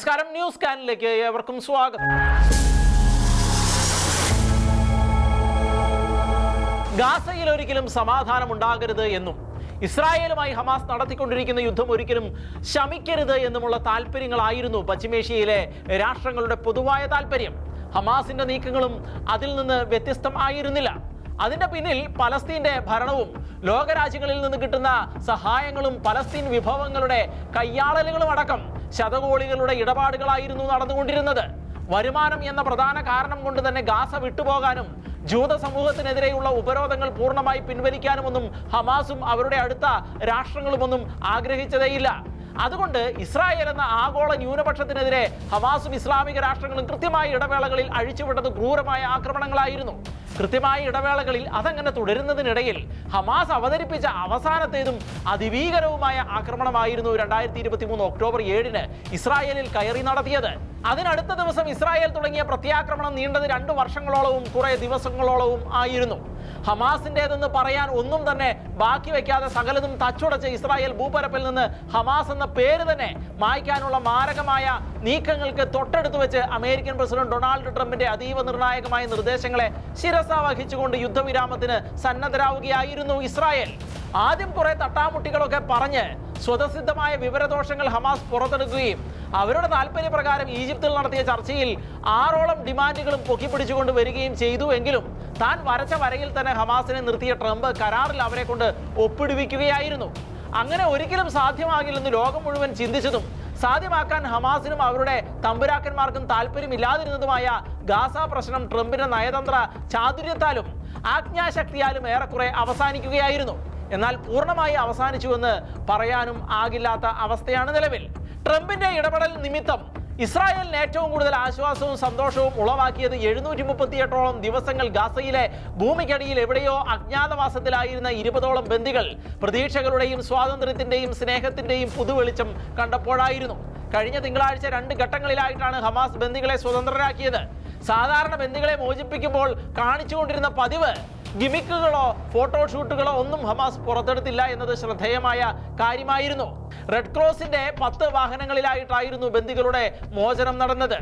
നമസ്കാരം. ന്യൂസ് കാനിലേക്ക് ഏവർക്കും സ്വാഗതം. ഗാസയിൽ ഒരിക്കലും സമാധാനം ഉണ്ടാകരുത് എന്നും ഇസ്രായേലുമായി ഹമാസ് നടത്തിക്കൊണ്ടിരിക്കുന്ന യുദ്ധം ഒരിക്കലും ശമിക്കരുത് എന്നുമുള്ള താല്പര്യങ്ങളായിരുന്നു പശ്ചിമേഷ്യയിലെ രാഷ്ട്രങ്ങളുടെ പൊതുവായ താല്പര്യം. ഹമാസിന്റെ നീക്കങ്ങളും അതിൽ നിന്ന് വ്യത്യസ്തമായിരുന്നില്ല. അതിന്റെ പിന്നിൽ പലസ്തീന്റെ ഭരണവും ലോകരാജ്യങ്ങളിൽ നിന്ന് കിട്ടുന്ന സഹായങ്ങളും പലസ്തീൻ വിഭവങ്ങളുടെ കയ്യാളലുകളും അടക്കം ശതകോളികളുടെ ഇടപാടുകളായിരുന്നു നടന്നുകൊണ്ടിരുന്നത്. വരുമാനം എന്ന പ്രധാന കാരണം കൊണ്ട് തന്നെ ഗാസ വിട്ടുപോകാനും ജൂത സമൂഹത്തിനെതിരെയുള്ള ഉപരോധങ്ങൾ പൂർണമായി പിൻവലിക്കാനുമൊന്നും ഹമാസും അവരുടെ അടുത്ത രാഷ്ട്രങ്ങളുമൊന്നും ആഗ്രഹിച്ചതേയില്ല. അതുകൊണ്ട് ഇസ്രായേൽ എന്ന ആഗോള ന്യൂനപക്ഷത്തിനെതിരെ ഹമാസും ഇസ്ലാമിക രാഷ്ട്രങ്ങളും കൃത്യമായ ഇടവേളകളിൽ അഴിച്ചുവിട്ടത് ക്രൂരമായ ആക്രമണങ്ങളായിരുന്നു. കൃത്യമായ ഇടവേളകളിൽ അതങ്ങനെ തുടരുന്നതിനിടയിൽ ഹമാസ് അവതരിപ്പിച്ച അവസാനത്തേതും അതിഭീകരവുമായ ആക്രമണമായിരുന്നു രണ്ടായിരത്തി ഇരുപത്തി മൂന്ന് ഒക്ടോബർ ഏഴിന് ഇസ്രായേലിൽ കയറി നടത്തിയത്. അതിനടുത്ത ദിവസം ഇസ്രായേൽ തുടങ്ങിയ പ്രത്യാക്രമണം നീണ്ടത് രണ്ട് വർഷങ്ങളോളവും കുറെ ദിവസങ്ങളോളവും ആയിരുന്നു. ഹമാസിന്റെതെന്ന് പറയാൻ ഒന്നും തന്നെ ബാക്കി വയ്ക്കാതെ സകലതും തച്ചുടച്ച് ഇസ്രായേൽ ഭൂപരപ്പിൽ നിന്ന് ഹമാസ് എന്ന പേര് തന്നെ മായ്ക്കാനുള്ള മാരകമായ നീക്കങ്ങൾക്ക് തൊട്ടടുത്ത് വെച്ച് അമേരിക്കൻ പ്രസിഡന്റ് ഡൊണാൾഡ് ട്രംപിന്റെ അതീവ നിർണായകമായ നിർദ്ദേശങ്ങളെ ശിരസ വഹിച്ചുകൊണ്ട് യുദ്ധവിരാമത്തിന് സന്നദ്ധരാവുകയായിരുന്നു ഇസ്രായേൽ. ആദ്യം കുറെ തട്ടാമുട്ടികളൊക്കെ പറഞ്ഞ് സ്വതസിദ്ധമായ വിവരദോഷങ്ങൾ ഹമാസ് പുറത്തെടുക്കുകയും അവരുടെ താല്പര്യപ്രകാരം ഈജിപ്തിൽ നടത്തിയ ചർച്ചയിൽ ആറോളം ഡിമാൻഡുകളും പൊക്കിപ്പിടിച്ചുകൊണ്ട് വരികയും ചെയ്തു എങ്കിലും താൻ വരച്ച വരയിൽ തന്നെ ഹമാസിനെ നിർത്തിയ ട്രംപ് കരാറിൽ അവരെ കൊണ്ട് ഒപ്പിടുവിക്കുകയായിരുന്നു. അങ്ങനെ ഒരിക്കലും സാധ്യമാകില്ലെന്ന് ലോകം മുഴുവൻ ചിന്തിച്ചതും സാധ്യമാക്കാൻ ഹമാസിനും അവരുടെ തമ്പുരാക്കന്മാർക്കും താല്പര്യമില്ലാതിരുന്നതുമായ ഗാസ പ്രശ്നം ട്രംപിന്റെ നയതന്ത്ര ചാതുര്യത്താലും ആജ്ഞാശക്തിയാലും ഏറെക്കുറെ അവസാനിക്കുകയായിരുന്നു. എന്നാൽ പൂർണമായി അവസാനിച്ചുവെന്ന് പറയാനും ആകില്ലാത്ത അവസ്ഥയാണ് നിലവിൽ. ട്രംപിന്റെ ഇടപെടൽ നിമിത്തം ഇസ്രായേലിന് ഏറ്റവും കൂടുതൽ ആശ്വാസവും സന്തോഷവും ഉളവാക്കിയത് എഴുന്നൂറ്റി മുപ്പത്തിയെട്ടോളം ദിവസങ്ങൾ ഗാസയിലെ ഭൂമിക്കടിയിൽ എവിടെയോ അജ്ഞാതവാസത്തിലായിരുന്ന ഇരുപതോളം ബന്ദികൾ പ്രതീക്ഷകളുടെയും സ്വാതന്ത്ര്യത്തിന്റെയും സ്നേഹത്തിന്റെയും പുതുവെളിച്ചം കണ്ടപ്പോഴായിരുന്നു. കഴിഞ്ഞ തിങ്കളാഴ്ച രണ്ട് ഘട്ടങ്ങളിലായിട്ടാണ് ഹമാസ് ബന്ദികളെ സ്വതന്ത്രരാക്കിയത്. സാധാരണ ബന്ദികളെ മോചിപ്പിക്കുമ്പോൾ കാണിച്ചുകൊണ്ടിരുന്ന പതിവ് ഗിമിക്കുകളോ ഫോട്ടോഷൂട്ടുകളോ ഒന്നും ഹമാസ് പുറത്തെടുത്തില്ല എന്നത് ശ്രദ്ധേയമായ കാര്യമായിരുന്നു. റെഡ് ക്രോസിന്റെ പത്ത് വാഹനങ്ങളിലായിട്ടായിരുന്നു ബന്ദികളുടെ മോചനം നടന്നത്.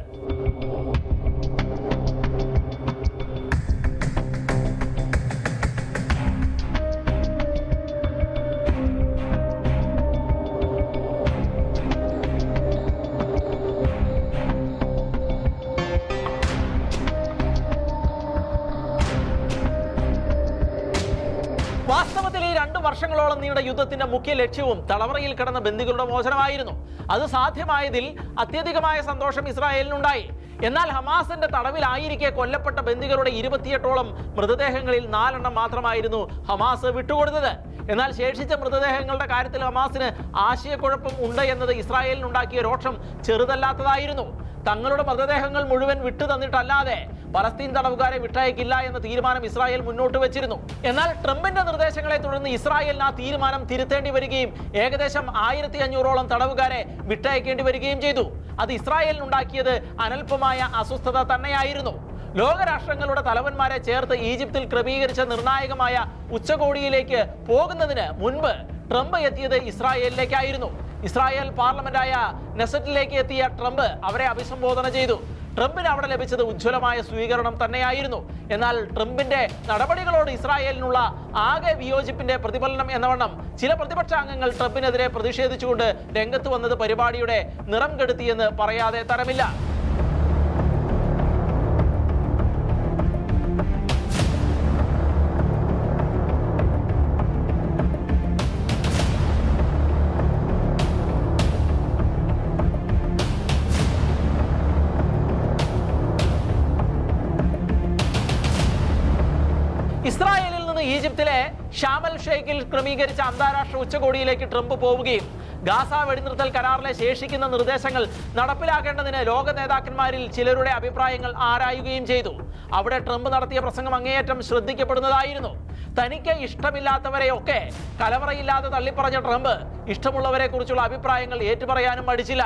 വർഷങ്ങളോളം നീണ്ട യുദ്ധത്തിന്റെ മുഖ്യ ലക്ഷ്യവും തളവറയിൽ കിടന്ന ബന്ദികളുടെ മോചനമായിരുന്നു. അത് സാധ്യമായതിൽ അത്യധികമായ സന്തോഷം ഇസ്രായേലിനുണ്ടായി. എന്നാൽ ഹമാസിന്റെ തടവിലായിരിക്കെ കൊല്ലപ്പെട്ട ബന്ദികളുടെ ഇരുപത്തിയെട്ടോളം മൃതദേഹങ്ങളിൽ നാലെണ്ണം മാത്രമായിരുന്നു ഹമാസ് വിട്ടുകൊടുത്തത്. എന്നാൽ ശേഷിച്ച മൃതദേഹങ്ങളുടെ കാര്യത്തിൽ ഹമാസിന് ആശയക്കുഴപ്പം ഉണ്ട് എന്നത് ഇസ്രായേലിനുണ്ടാക്കിയ രോഷം ചെറുതല്ലാത്തതായിരുന്നു. തങ്ങളുടെ മൃതദേഹങ്ങൾ മുഴുവൻ വിട്ടു തന്നിട്ടല്ലാതെ പലസ്തീൻ തടവുകാരെ വിട്ടയക്കില്ല എന്ന തീരുമാനം ഇസ്രായേൽ മുന്നോട്ട് വെച്ചിരുന്നു. എന്നാൽ ട്രംപിന്റെ നിർദ്ദേശങ്ങളെ തുടർന്ന് ഇസ്രായേലിന് ആ തീരുമാനം തിരുത്തേണ്ടി വരികയും ഏകദേശം ആയിരത്തി അഞ്ഞൂറോളം തടവുകാരെ വിട്ടയക്കേണ്ടി വരികയും ചെയ്തു. അത് ഇസ്രായേലിനുണ്ടാക്കിയത് അനൽപമായ അസ്വസ്ഥത തന്നെയായിരുന്നു. ലോകരാഷ്ട്രങ്ങളുടെ തലവന്മാരെ ചേർത്ത് ഈജിപ്തിൽ ക്രമീകരിച്ച നിർണായകമായ ഉച്ചകോടിയിലേക്ക് പോകുന്നതിന് മുൻപ് ട്രംപ് എത്തിയത് ഇസ്രായേലിലേക്കായിരുന്നു. ഇസ്രായേൽ പാർലമെന്റായ നെസറ്റിലേക്ക് എത്തിയ ട്രംപ് അവരെ അഭിസംബോധന ചെയ്തു. ട്രംപിന് അവിടെ ലഭിച്ചത് ഉജ്ജ്വലമായ സ്വീകരണം തന്നെയായിരുന്നു. എന്നാൽ ട്രംപിന്റെ നടപടികളോട് ഇസ്രായേലിനുള്ള ആകെ വിയോജിപ്പിന്റെ പ്രതിഫലനം എന്നവണ്ണം ചില പ്രതിപക്ഷ അംഗങ്ങൾ ട്രംപിനെതിരെ പ്രതിഷേധിച്ചുകൊണ്ട് രംഗത്ത് വന്നത് പരിപാടിയുടെ നിറം കെടുത്തിയെന്ന് പറയാതെ തരമില്ല. ഷാമൽ ഷെയ്ഖിൽ ക്രമീകരിച്ച അന്താരാഷ്ട്ര ഉച്ചകോടിയിലേക്ക് ട്രംപ് പോവുകയും ഗാസ വെടിനിർത്തൽ കരാറിലെ ശേഷിക്കുന്ന നിർദ്ദേശങ്ങൾ നടപ്പിലാക്കേണ്ടതിന് ലോക നേതാക്കന്മാരിൽ ചിലരുടെ അഭിപ്രായങ്ങൾ ആരായുകയും ചെയ്തു. അവിടെ ട്രംപ് നടത്തിയ പ്രസംഗം അങ്ങേയറ്റം ശ്രദ്ധിക്കപ്പെടുന്നതായിരുന്നു. തനിക്ക് ഇഷ്ടമില്ലാത്തവരെയൊക്കെ കലവറയില്ലാതെ തള്ളിപ്പറഞ്ഞ ട്രംപ് ഇഷ്ടമുള്ളവരെ കുറിച്ചുള്ള അഭിപ്രായങ്ങൾ ഏറ്റുപറയാനും മടിച്ചില്ല.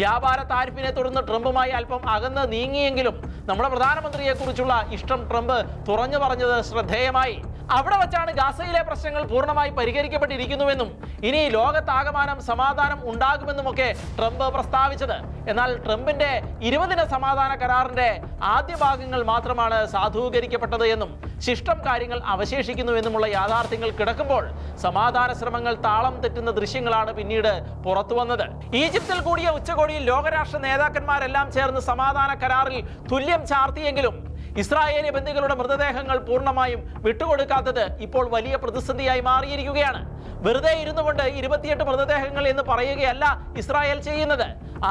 വ്യാപാര താരിഫിനെ തുടർന്ന് ട്രംപുമായി അല്പം അകന്ന് നീങ്ങിയെങ്കിലും നമ്മുടെ പ്രധാനമന്ത്രിയെക്കുറിച്ചുള്ള ഇഷ്ടം ട്രംപ് തുറഞ്ഞു പറഞ്ഞത് ശ്രദ്ധേയമായി. അവിടെ വച്ചാണ് ഗാസയിലെ പ്രശ്നങ്ങൾ പൂർണമായി പരിഹരിക്കപ്പെട്ടിരിക്കുന്നുവെന്നും ഇനി ലോകത്താകമാനം സമാധാനം ഉണ്ടാകുമെന്നുമൊക്കെ ട്രംപ് പ്രസ്താവിച്ചത്. എന്നാൽ ട്രംപിന്റെ ഇരുപതിന സമാധാന കരാറിന്റെ ആദ്യ ഭാഗങ്ങൾ മാത്രമാണ് സാധൂകരിക്കപ്പെട്ടത് എന്നും ശിഷ്ടം കാര്യങ്ങൾ അവശേഷിക്കുന്നുവെന്നുമുള്ള യാഥാർത്ഥ്യങ്ങൾ കിടക്കുമ്പോൾ സമാധാന ശ്രമങ്ങൾ താളം തെറ്റുന്ന ദൃശ്യങ്ങളാണ് പിന്നീട് പുറത്തു വന്നത്. ഈജിപ്തിൽ കൂടിയ ഉച്ചകോടിയിൽ ലോകരാഷ്ട്ര നേതാക്കന്മാരെല്ലാം ചേർന്ന് സമാധാന കരാറിൽ തുല്യം ചാർത്തിയെങ്കിലും ഇസ്രായേലി ബന്ദികളുടെ മൃതദേഹങ്ങൾ പൂർണമായും വിട്ടുകൊടുക്കാത്തത് ഇപ്പോൾ വലിയ പ്രതിസന്ധിയായി മാറിയിരിക്കുകയാണ്. വെറുതെ ഇരുന്നു കൊണ്ട് ഇരുപത്തിയെട്ട് മൃതദേഹങ്ങൾ എന്ന് പറയുകയല്ല ഇസ്രായേൽ ചെയ്യുന്നത്.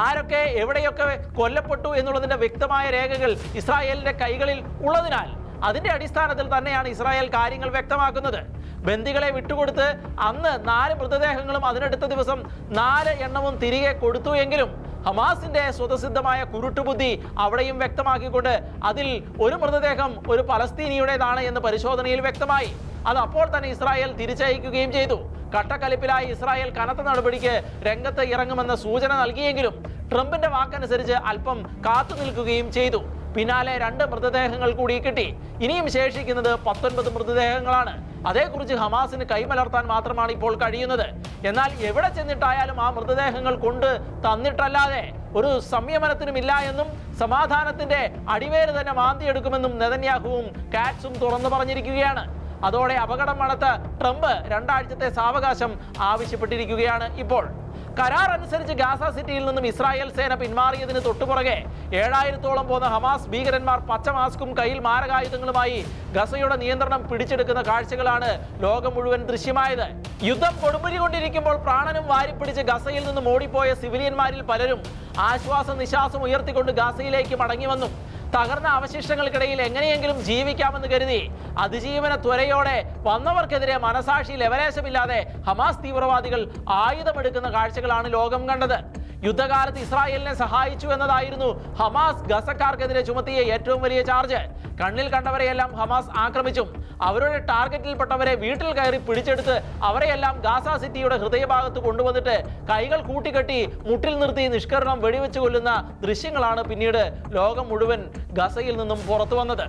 ആരൊക്കെ എവിടെയൊക്കെ കൊല്ലപ്പെട്ടു എന്നുള്ളതിന്റെ വ്യക്തമായ രേഖകൾ ഇസ്രായേലിന്റെ കൈകളിൽ ഉള്ളതിനാൽ അതിന്റെ അടിസ്ഥാനത്തിൽ തന്നെയാണ് ഇസ്രായേൽ കാര്യങ്ങൾ വ്യക്തമാക്കുന്നത്. ബന്ദികളെ വിട്ടുകൊടുത്ത് അന്ന് നാല് മൃതദേഹങ്ങളും അതിനടുത്ത ദിവസം നാല് എണ്ണവും തിരികെ കൊടുത്തു എങ്കിലും ഹമാസിന്റെ സ്വതസിദ്ധമായ കുരുട്ടുബുദ്ധി അവിടെയും വ്യക്തമാക്കിക്കൊണ്ട് അതിൽ ഒരു മൃതദേഹം ഒരു പലസ്തീനിയുടേതാണ് എന്ന് പരിശോധനയിൽ വ്യക്തമായി. അത് അപ്പോൾ തന്നെ ഇസ്രായേൽ തിരിച്ചയക്കുകയും ചെയ്തു. കട്ടക്കലിപ്പിലായി ഇസ്രായേൽ കനത്ത നടപടിക്ക് രംഗത്ത് ഇറങ്ങുമെന്ന സൂചന നൽകിയെങ്കിലും ട്രംപിന്റെ വാക്കനുസരിച്ച് അല്പം കാത്തു നിൽക്കുകയും ചെയ്തു. പിന്നാലെ രണ്ട് മൃതദേഹങ്ങൾ കൂടി കിട്ടി. ഇനിയും ശേഷിക്കുന്നത് പത്തൊൻപത് മൃതദേഹങ്ങളാണ്. അതേക്കുറിച്ച് ഹമാസിന് കൈമലർത്താൻ മാത്രമാണ് ഇപ്പോൾ കഴിയുന്നത്. എന്നാൽ എവിടെ ചെന്നിട്ടായാലും ആ മൃതദേഹങ്ങൾ കൊണ്ട് തന്നിട്ടല്ലാതെ ഒരു സംയമനത്തിനുമില്ല എന്നും സമാധാനത്തിന്റെ അടിവേര് തന്നെ മാന്തിയെടുക്കുമെന്നും നെതന്യാഹുവും കാറ്റ്സും തുറന്നു പറഞ്ഞിരിക്കുകയാണ്. അതോടെ അപകടം മണത്ത് ട്രംപ് രണ്ടാഴ്ചത്തെ സാവകാശം ആവശ്യപ്പെട്ടിരിക്കുകയാണ് ഇപ്പോൾ. കരാർ അനുസരിച്ച് ഗാസ സിറ്റിയിൽ നിന്നും ഇസ്രായേൽ സേന പിന്മാറിയതിന് തൊട്ടുപുറകെ ഏഴായിരത്തോളം പോകുന്ന ഹമാസ് ഭീകരന്മാർ പച്ച മാസ്കും കയ്യിൽ മാരകായുധങ്ങളുമായി ഗസയുടെ നിയന്ത്രണം പിടിച്ചെടുക്കുന്ന കാഴ്ചകളാണ് ലോകം മുഴുവൻ ദൃശ്യമായത്. യുദ്ധം കൊടുമ്പിരി കൊണ്ടിരിക്കുമ്പോൾ പ്രാണനും വാരിപ്പിടിച്ച് ഗസയിൽ നിന്നും ഓടിപ്പോയ സിവിലിയന്മാരിൽ പലരും ആശ്വാസ നിശ്വാസം ഉയർത്തിക്കൊണ്ട് ഗാസയിലേക്ക് മടങ്ങി വന്നു. തകർന്ന അവശിഷ്ടങ്ങൾക്കിടയിൽ എങ്ങനെയെങ്കിലും ജീവിക്കാമെന്ന് കരുതി അതിജീവന ത്വരയോടെ വന്നവർക്കെതിരെ മനസാക്ഷി ലവലേശമില്ലാതെ ഹമാസ് തീവ്രവാദികൾ ആയുധമെടുക്കുന്ന കാഴ്ചകളാണ് ലോകം കണ്ടത്. യുദ്ധകാലത്ത് ഇസ്രായേലിനെ സഹായിച്ചു എന്നതായിരുന്നു ഹമാസ് ഗസക്കാർക്കെതിരെ ചുമത്തിയ ഏറ്റവും വലിയ ചാർജ്. കണ്ണിൽ കണ്ടവരെയെല്ലാം ഹമാസ് ആക്രമിച്ചും അവരുടെ ടാർഗറ്റിൽപ്പെട്ടവരെ വീട്ടിൽ കയറി പിടിച്ചെടുത്ത് അവരെയെല്ലാം ഗാസ സിറ്റിയുടെ ഹൃദയഭാഗത്ത് കൊണ്ടുവന്നിട്ട് കൈകൾ കൂട്ടിക്കെട്ടി മുട്ടിൽ നിർത്തി നിഷ്കരണം വെടിവെച്ച് കൊല്ലുന്ന ദൃശ്യങ്ങളാണ് പിന്നീട് ലോകം മുഴുവൻ ഗസയിൽ നിന്നും പുറത്തു വന്നത്.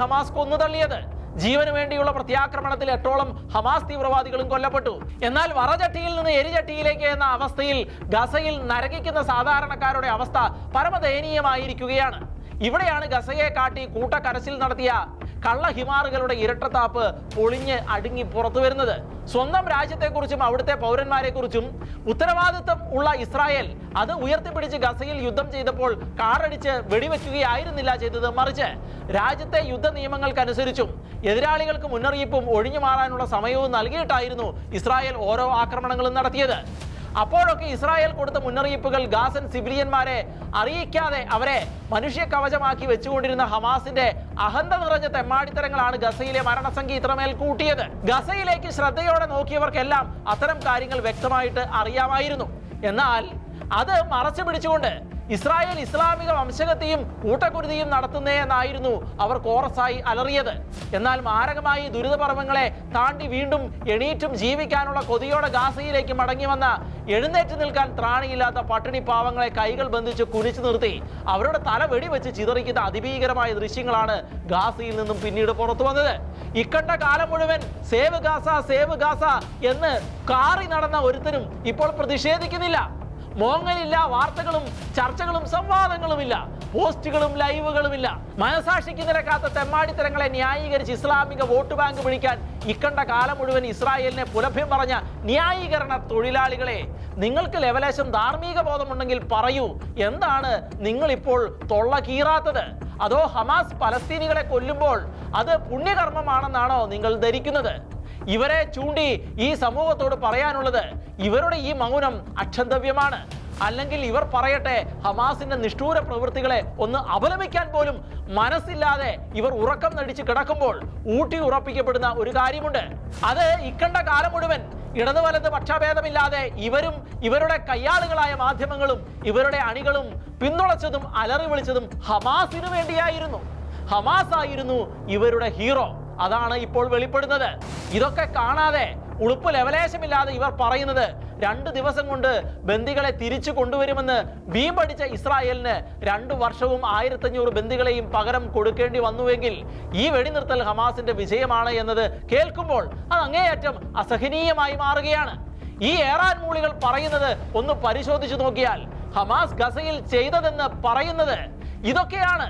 ഹമാസ് കൊന്നു തള്ളിയത് ജീവന് വേണ്ടിയുള്ള പ്രത്യാക്രമണത്തിൽ എട്ടോളം ഹമാസ് തീവ്രവാദികളും കൊല്ലപ്പെട്ടു. എന്നാൽ വറചട്ടിയിൽ നിന്ന് എരിചട്ടിയിലേക്ക് എന്ന അവസ്ഥയിൽ ഗസയിൽ നരകിക്കുന്ന സാധാരണക്കാരുടെ അവസ്ഥ പരമദയനീയമായിരിക്കുകയാണ്. ഇവിടെയാണ് ഗസയെ കാട്ടി കൂട്ടക്കരച്ചിൽ നടത്തിയ കള്ളഹിമാറുകളുടെ ഇരട്ടത്താപ്പ് പൊളിഞ്ഞ് അടുങ്ങി പുറത്തു വരുന്നത്. സ്വന്തം രാജ്യത്തെക്കുറിച്ചും അവിടുത്തെ പൗരന്മാരെക്കുറിച്ചും ഉത്തരവാദിത്വം ഉള്ള ഇസ്രായേൽ അത് ഉയർത്തിപ്പിടിച്ച് ഗസയിൽ യുദ്ധം ചെയ്തപ്പോൾ കാറടിച്ച് വെടിവെക്കുകയായിരുന്നില്ല ചെയ്തത്. മറിച്ച് രാജ്യത്തെ യുദ്ധ നിയമങ്ങൾക്കനുസരിച്ചും എതിരാളികൾക്ക് മുന്നറിയിപ്പും ഒഴിഞ്ഞു മാറാനുള്ള സമയവും നൽകിയിട്ടായിരുന്നു ഇസ്രായേൽ ഓരോ ആക്രമണങ്ങളും നടത്തിയത്. അപ്പോഴൊക്കെ ഇസ്രായേൽ കൊടുത്ത മുന്നറിയിപ്പുകൾ ഗാസൻ സിവിലിയന്മാരെ അറിയിക്കാതെ അവരെ മനുഷ്യ കവചമാക്കി വെച്ചുകൊണ്ടിരുന്ന ഹമാസിന്റെ അഹന്ത നിറഞ്ഞ തെമ്മാടിത്തരങ്ങളാണ് ഗസയിലെ മരണസംഖ്യ ഇത്രമേൽ കൂട്ടിയത്. ഗസയിലേക്ക് ശ്രദ്ധയോടെ നോക്കിയവർക്കെല്ലാം അത്തരം കാര്യങ്ങൾ വ്യക്തമായിട്ട് അറിയാമായിരുന്നു. എന്നാൽ അത് മറച്ചു പിടിച്ചുകൊണ്ട് ഇസ്രായേൽ ഇസ്ലാമിക വംശകത്തെയും കൂട്ടക്കുരുതിയും നടത്തുന്നേ എന്നായിരുന്നു അവർ കോറസായി അലറിയത്. എന്നാൽ മാരകമായി ദുരിതപർവങ്ങളെ താണ്ടി വീണ്ടും എണീറ്റും ജീവിക്കാനുള്ള കൊതിയോടെ ഗാസയിലേക്ക് മടങ്ങി വന്ന എഴുന്നേറ്റ് നിൽക്കാൻ ത്രാണിയില്ലാത്ത പട്ടിണി പാവങ്ങളെ കൈകൾ ബന്ധിച്ച് കുനിച്ചു നിർത്തി. അവരുടെ തല വെടിവെച്ച് ചിതറിക്കുന്ന അതിഭീകരമായ ദൃശ്യങ്ങളാണ് ഗാസയിൽ നിന്നും പിന്നീട് പുറത്തു വന്നത്. ഇക്കണ്ട കാലം മുഴുവൻ സേവ് ഗാസ സേവ് ഗാസ എന്ന് കാറി നടന്ന ഒരുത്തരും ഇപ്പോൾ പ്രതിഷേധിക്കുന്നില്ല. മോങ്ങലില്ല വാർത്തകളും ചർച്ചകളും സംവാദങ്ങളുമില്ല പോസ്റ്റുകളും ലൈവുകളുമില്ല. മനസാക്ഷിക്ക് നിരക്കാത്ത തെമ്മാടിത്തരങ്ങളെ ന്യായീകരിച്ച് ഇസ്ലാമിക വോട്ട് ബാങ്ക് പിടിക്കാൻ ഇക്കണ്ട കാലം മുഴുവൻ ഇസ്രായേലിനെ പുലഭ്യം പറഞ്ഞ ന്യായീകരണ തൊഴിലാളികളെ നിങ്ങൾക്ക് ലെവലേശം ധാർമ്മിക ബോധമുണ്ടെങ്കിൽ പറയൂ എന്താണ് നിങ്ങളിപ്പോൾ തൊള്ള കീറാത്തത്? അതോ ഹമാസ് പലസ്തീനികളെ കൊല്ലുമ്പോൾ അത് പുണ്യകർമ്മമാണെന്നാണോ നിങ്ങൾ ധരിക്കുന്നത്? ഇവരെ ചൂണ്ടി ഈ സമൂഹത്തോട് പറയാനുള്ളത് ഇവരുടെ ഈ മൗനം അക്ഷന്തവ്യമാണ്. അല്ലെങ്കിൽ ഇവർ പറയട്ടെ ഹമാസിന്റെ നിഷ്ഠൂര പ്രവൃത്തികളെ ഒന്ന് അപലപിക്കാൻ പോലും മനസ്സില്ലാതെ ഇവർ ഉറക്കം നടിച്ച് കിടക്കുമ്പോൾ ഊട്ടി ഉറപ്പിക്കപ്പെടുന്ന ഒരു കാര്യമുണ്ട്. അത് ഇക്കണ്ട കാലം മുഴുവൻ ഇടത് വലത് പക്ഷഭേദമില്ലാതെ ഇവരും ഇവരുടെ കയ്യാളുകളായ മാധ്യമങ്ങളും ഇവരുടെ അണികളും പിന്തുണച്ചതും അലറി വിളിച്ചതും ഹമാസിനു വേണ്ടിയായിരുന്നു. ഹമാസ് ആയിരുന്നു ഇവരുടെ ഹീറോ. അതാണ് ഇപ്പോൾ വെളിപ്പെടുന്നത്. ഇതൊക്കെ കാണാതെ ഉളുപ്പ് ലെവലേശമില്ലാതെ ഇവർ പറയുന്നത് രണ്ട് ദിവസം കൊണ്ട് ബന്ദികളെ തിരിച്ചു കൊണ്ടുവരുമെന്ന് ഭീം പഠിച്ച ഇസ്രായേലിന് രണ്ടു വർഷവും ആയിരത്തഞ്ഞൂറ് ബന്ദികളെയും പകരം കൊടുക്കേണ്ടി വന്നുവെങ്കിൽ ഈ വെടിനിർത്തൽ ഹമാസിന്റെ വിജയമാണ് എന്നത് കേൾക്കുമ്പോൾ അത് അങ്ങേയറ്റം അസഹനീയമായി മാറുകയാണ്. ഈ ഏറാൻ മൂളികൾ പറയുന്നത് ഒന്ന് പരിശോധിച്ചു നോക്കിയാൽ ഹമാസ് ഗസയിൽ ചെയ്തതെന്ന് പറയുന്നത് ഇതൊക്കെയാണ്.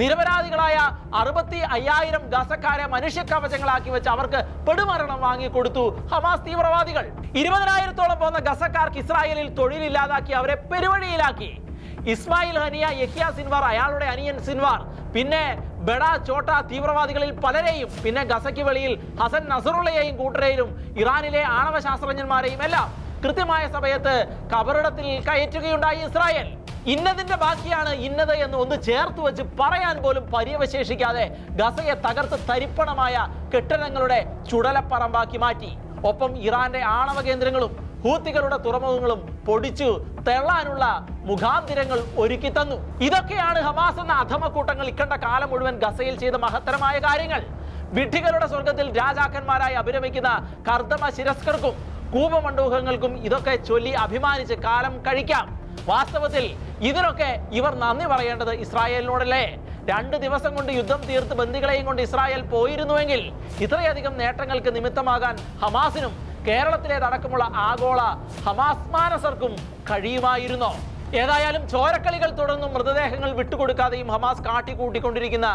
നിരപരാധികളായ അറുപത്തി അയ്യായിരം ഗസക്കാരെ മനുഷ്യ കവചങ്ങളാക്കി വെച്ച് അവർക്ക് പെടുമരണം വാങ്ങിക്കൊടുത്തു ഹമാസ് തീവ്രവാദികൾ. ഇരുപതിനായിരത്തോളം പോകുന്ന ഗസക്കാർക്ക് ഇസ്രായേലിൽ തൊഴിലില്ലാതാക്കി അവരെ പെരുവഴിയിലാക്കി. ഇസ്മായിൽ ഹനിയ യഹിയ സിൻവാർ അയാളുടെ അനിയൻ സിൻവാർ പിന്നെ ബെഡ ചോട്ട തീവ്രവാദികളിൽ പലരെയും പിന്നെ ഗസയ്ക്ക് വെളിയിൽ ഹസൻ നസറുള്ളയെയും കൂട്ടരെയും ഇറാനിലെ ആണവ ശാസ്ത്രജ്ഞന്മാരെയും എല്ലാം കൃത്യമായ സമയത്ത് കബറിടത്തിൽ കയറ്റുകയുണ്ടായി ഇസ്രായേൽ. ഇന്നതിന്റെ ബാക്കിയാണ് ഇന്നത് എന്ന് ഒന്ന് ചേർത്ത് വെച്ച് പറയാൻ പോലും പര്യവശേഷിക്കാതെ ഗസയെ തകർത്ത് തരിപ്പണമായ കെട്ടിടങ്ങളുടെ ചുടലപ്പറമ്പാക്കി മാറ്റി. ഒപ്പം ഇറാന്റെ ആണവ കേന്ദ്രങ്ങളും ഹൂത്തികളുടെ തുറമുഖങ്ങളും പൊടിച്ചു തെള്ളാനുള്ള മുഖാന്തിരങ്ങൾ ഒരുക്കി തന്നു. ഇതൊക്കെയാണ് ഹമാസ് എന്ന അധമക്കൂട്ടങ്ങൾ ഇക്കണ്ട കാലം മുഴുവൻ ഗസയിൽ ചെയ്ത മഹത്തരമായ കാര്യങ്ങൾ. വിഡ്ഢികളുടെ സ്വർഗത്തിൽ രാജാക്കന്മാരായി അഭിരമിക്കുന്ന കർദമ ശിരസ്കർക്കും കൂപമണ്ഡൂഹങ്ങൾക്കും ഇതൊക്കെ ചൊല്ലി അഭിമാനിച്ച് കാലം കഴിക്കാം. വാസ്തവത്തിൽ ഇതിനൊക്കെ ഇവർ നന്ദി പറയേണ്ടത് ഇസ്രായേലിനോടല്ലേ? രണ്ട് ദിവസം കൊണ്ട് യുദ്ധം തീർത്ത് ബന്ദികളെയും കൊണ്ട് ഇസ്രായേൽ പോയിരുന്നുവെങ്കിൽ ഇത്രയധികം നേട്ടങ്ങൾക്ക് നിമിത്തമാകാൻ ഹമാസിനും കേരളത്തിലേതടക്കമുള്ള ആഗോള ഹമാസ് മാനസർക്കും കഴിയുമായിരുന്നോ? ഏതായാലും ചോരക്കളികൾ തുടർന്നും മൃതദേഹങ്ങൾ വിട്ടുകൊടുക്കാതെയും ഹമാസ് കാട്ടിക്കൂട്ടിക്കൊണ്ടിരിക്കുന്ന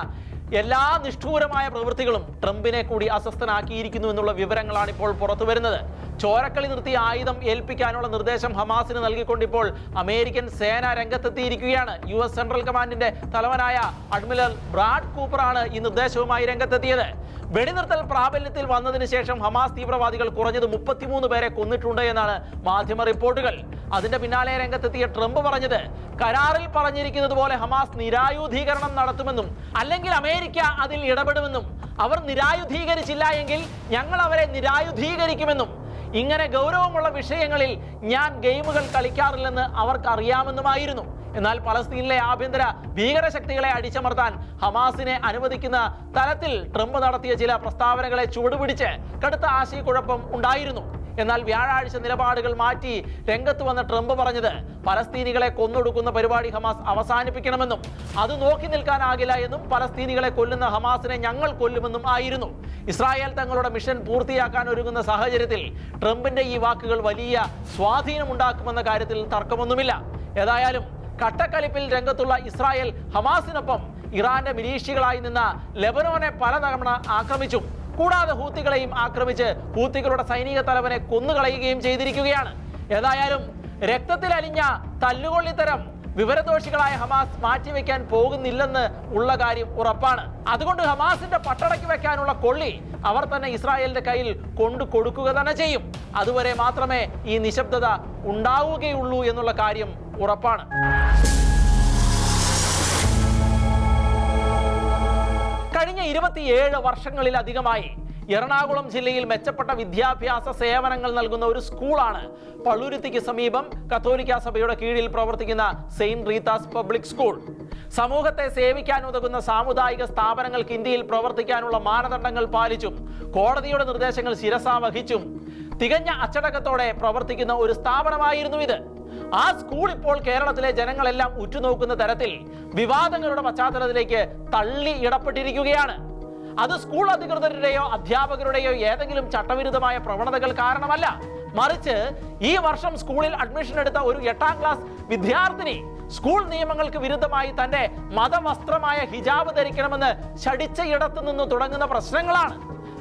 എല്ലാ നിഷ്ഠൂരമായ പ്രവൃത്തികളും ട്രംപിനെ കൂടി അസ്വസ്ഥനാക്കിയിരിക്കുന്നു എന്നുള്ള വിവരങ്ങളാണ് ഇപ്പോൾ പുറത്തു വരുന്നത് ചോരക്കളി നിർത്തി ആയുധം ഏൽപ്പിക്കാനുള്ള നിർദ്ദേശം ഹമാസിന് നൽകിക്കൊണ്ട് ഇപ്പോൾ അമേരിക്കൻ സേന രംഗത്തെത്തിയിരിക്കുകയാണ്. യു എസ് സെൻട്രൽ കമാൻഡിന്റെ തലവനായ അഡ്മിറൽ ബ്രാഡ് കൂപ്പറാണ് ഈ നിർദ്ദേശവുമായി രംഗത്തെത്തിയത്. വെടിനിർത്തൽ പ്രാബല്യത്തിൽ വന്നതിന് ശേഷം ഹമാസ് തീവ്രവാദികൾ കുറഞ്ഞത് മുപ്പത്തിമൂന്ന് പേരെ കൊന്നിട്ടുണ്ട് എന്നാണ് മാധ്യമ റിപ്പോർട്ടുകൾ. അതിന്റെ പിന്നാലെ രംഗത്തെത്തിയ ട്രംപ് പറഞ്ഞത് കരാറിൽ പറഞ്ഞിരിക്കുന്നത് പോലെ ഹമാസ് നിരായുധീകരണം നടത്തുമെന്നും അല്ലെങ്കിൽ അമേരിക്ക അതിൽ ഇടപെടുമെന്നും. അവർ നിരായുധീകരിച്ചില്ല എങ്കിൽ ഞങ്ങൾ അവരെ നിരായുധീകരിക്കുമെന്നും. ഇങ്ങനെ ഗൗരവമുള്ള വിഷയങ്ങളിൽ ഞാൻ ഗെയിമുകൾ കളിക്കാറില്ലെന്ന് അവർക്ക് അറിയാമെന്നുമായിരുന്നു എന്നാൽ പലസ്തീനിലെ ആഭ്യന്തര ഭീകരശക്തികളെ അടിച്ചമർത്താൻ ഹമാസിനെ അനുവദിക്കുന്ന തലത്തിൽ ട്രംപ് നടത്തിയ ചില പ്രസ്താവനകളെ ചുവടുപിടിച്ച് കടുത്ത ആശയക്കുഴപ്പം ഉണ്ടായിരുന്നു. എന്നാൽ വ്യാഴാഴ്ച നിലപാടുകൾ മാറ്റി രംഗത്ത് വന്ന ട്രംപ് പറഞ്ഞത് പലസ്തീനികളെ കൊന്നൊടുക്കുന്ന പരിപാടി ഹമാസ് അവസാനിപ്പിക്കണമെന്നും അത് നോക്കി നിൽക്കാനാകില്ല എന്നും പലസ്തീനികളെ കൊല്ലുന്ന ഹമാസിനെ ഞങ്ങൾ കൊല്ലുമെന്നും ആയിരുന്നു. ഇസ്രായേൽ തങ്ങളുടെ മിഷൻ പൂർത്തിയാക്കാൻ ഒരുങ്ങുന്ന സാഹചര്യത്തിൽ ട്രംപിന്റെ ഈ വാക്കുകൾ വലിയ സ്വാധീനമുണ്ടാക്കുമെന്ന കാര്യത്തിൽ തർക്കമൊന്നുമില്ല. ഏതായാലും കട്ടക്കലിപ്പിൽ രംഗത്തുള്ള ഇസ്രായേൽ ഹമാസിനൊപ്പം ഇറാന്റെ മിലീഷ്യകളായി നിന്ന ലെബനോനെ പലതവണ ആക്രമിച്ചു. കൂടാതെ ഹൂത്തികളെയും ആക്രമിച്ച് ഹൂത്തികളുടെ സൈനിക തലവനെ കൊന്നുകളയുകയും ചെയ്തിരിക്കുകയാണ്. ഏതായാലും രക്തത്തിൽ അലിഞ്ഞ തല്ലുകൊള്ളിത്തരം വിവരദോഷികളായ ഹമാസ് മാറ്റിവെക്കാൻ പോകുന്നില്ലെന്ന് ഉള്ള കാര്യം ഉറപ്പാണ്. അതുകൊണ്ട് ഹമാസിന്റെ പട്ടടക്കി വെക്കാനുള്ള കൊള്ളി അവർ തന്നെ ഇസ്രായേലിന്റെ കയ്യിൽ കൊണ്ടു കൊടുക്കുക തന്നെ ചെയ്യും. അതുവരെ മാത്രമേ ഈ നിശബ്ദത ഉണ്ടാവുകയുള്ളൂ എന്നുള്ള കാര്യം ഉറപ്പാണ്. കഴിഞ്ഞ ഇരുപത്തിയേഴ് വർഷങ്ങളിലധികമായി എറണാകുളം ജില്ലയിൽ മെച്ചപ്പെട്ട വിദ്യാഭ്യാസ സേവനങ്ങൾ നൽകുന്ന ഒരു സ്കൂളാണ് പള്ളുരുത്തിക്ക് സമീപം കത്തോലിക്ക സഭയുടെ കീഴിൽ പ്രവർത്തിക്കുന്ന സെയിന്റ് റീതാസ് പബ്ലിക് സ്കൂൾ. സമൂഹത്തെ സേവിക്കാൻ ഉതകുന്ന സാമുദായിക സ്ഥാപനങ്ങൾക്ക് ഇന്ത്യയിൽ പ്രവർത്തിക്കാനുള്ള മാനദണ്ഡങ്ങൾ പാലിച്ചും കോടതിയുടെ നിർദ്ദേശങ്ങൾ ശിരസാവഹിച്ചും തികഞ്ഞ അച്ചടക്കത്തോടെ പ്രവർത്തിക്കുന്ന ഒരു സ്ഥാപനമായിരുന്നു ഇത്. ആ സ്കൂൾ ഇപ്പോൾ കേരളത്തിലെ ജനങ്ങളെല്ലാം ഉറ്റുനോക്കുന്ന തരത്തിൽ വിവാദങ്ങളുടെ പശ്ചാത്തലത്തിലേക്ക് തള്ളി ഇടപെട്ടിരിക്കുകയാണ് അത് സ്കൂൾ അധികൃതരുടെയോ അധ്യാപകരുടെയോ ഏതെങ്കിലും ചട്ടവിരുദ്ധമായ പ്രവണതകൾ കാരണമല്ല. മറിച്ച് ഈ വർഷം സ്കൂളിൽ അഡ്മിഷൻ എടുത്ത ഒരു എട്ടാം ക്ലാസ് വിദ്യാർത്ഥിനി സ്കൂൾ നിയമങ്ങൾക്ക് വിരുദ്ധമായി തന്റെ മതവസ്ത്രമായ ഹിജാബ് ധരിക്കണമെന്ന് ശടിച്ച ഇടത്തു നിന്ന് തുടങ്ങുന്ന പ്രശ്നങ്ങളാണ്.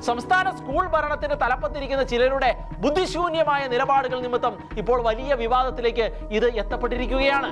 സംസ്ഥാന സ്കൂൾ ഭരണത്തിന് തലപ്പത്തിരിക്കുന്ന ചിലരുടെ ബുദ്ധിശൂന്യമായ നിലപാടുകൾ നിമിത്തം ഇപ്പോൾ വലിയ വിവാദത്തിലേക്ക് ഇത് എത്തപ്പെട്ടിരിക്കുകയാണ്.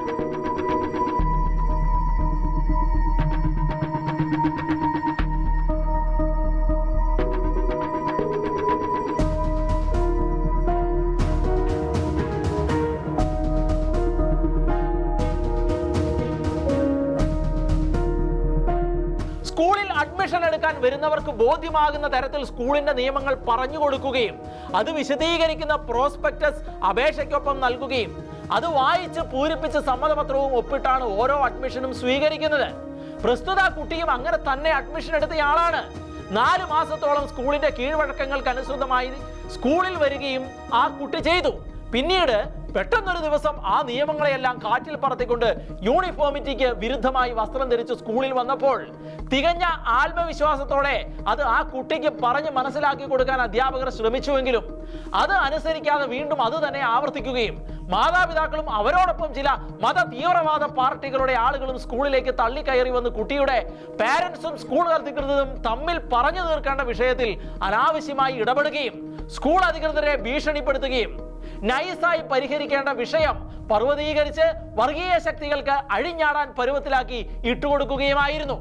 അഡ്മിഷൻ എടുക്കാൻ വരുന്നവർക്ക് ബോധ്യമാകുന്ന തരത്തിൽ സ്കൂളിന്റെ നിയമങ്ങൾ പറഞ്ഞു കൊടുക്കുകയും അത് വിശദീകരിക്കുന്ന പ്രോസ്പെക്ടസ് അപേക്ഷയ്ക്കൊപ്പം നൽകുകയും അത് വായിച്ച് പൂരിപ്പിച്ച് സമ്മതപത്രവും ഒപ്പിട്ടാണ് ഓരോ അഡ്മിഷനും സ്വീകരിക്കുന്നത്. പ്രസ്തുത കുട്ടിയും അങ്ങനെ തന്നെ അഡ്മിഷൻ എടുത്തയാളാണ്. നാല് മാസത്തോളം സ്കൂളിന്റെ കീഴ്വഴക്കങ്ങൾക്ക് അനുസൃതമായി സ്കൂളിൽ വരികയും ആ കുട്ടി ചെയ്തു. പിന്നീട് പെട്ടെന്നൊരു ദിവസം ആ നിയമങ്ങളെയെല്ലാം കാറ്റിൽ പറത്തിക്കൊണ്ട് യൂണിഫോമിറ്റിക്ക് വിരുദ്ധമായി വസ്ത്രം ധരിച്ച് സ്കൂളിൽ വന്നപ്പോൾ തികഞ്ഞ ആത്മവിശ്വാസത്തോടെ അത് ആ കുട്ടിക്ക് പറഞ്ഞ് മനസ്സിലാക്കി കൊടുക്കാൻ അധ്യാപകർ ശ്രമിച്ചുവെങ്കിലും അത് അനുസരിക്കാതെ വീണ്ടും അത് തന്നെ ആവർത്തിക്കുകയും മാതാപിതാക്കളും അവരോടൊപ്പം ചില മത തീവ്രവാദ പാർട്ടികളുടെ ആളുകളും സ്കൂളിലേക്ക് തള്ളിക്കയറി വന്ന് കുട്ടിയുടെ പാരന്റ്സും സ്കൂൾ അധികൃതരും തമ്മിൽ പറഞ്ഞു തീർക്കേണ്ട വിഷയത്തിൽ അനാവശ്യമായി ഇടപെടുകയും സ്കൂൾ അധികൃതരെ ഭീഷണിപ്പെടുത്തുകയും നൈസായി പരിഹരിക്കേണ്ട വിഷയം പർവതീകരിച്ച് വർഗീയ ശക്തികൾക്ക് അഴിഞ്ഞാടാൻ പരുവത്തിലാക്കി ഇട്ടുകൊടുക്കുകയുമായിരുന്നു.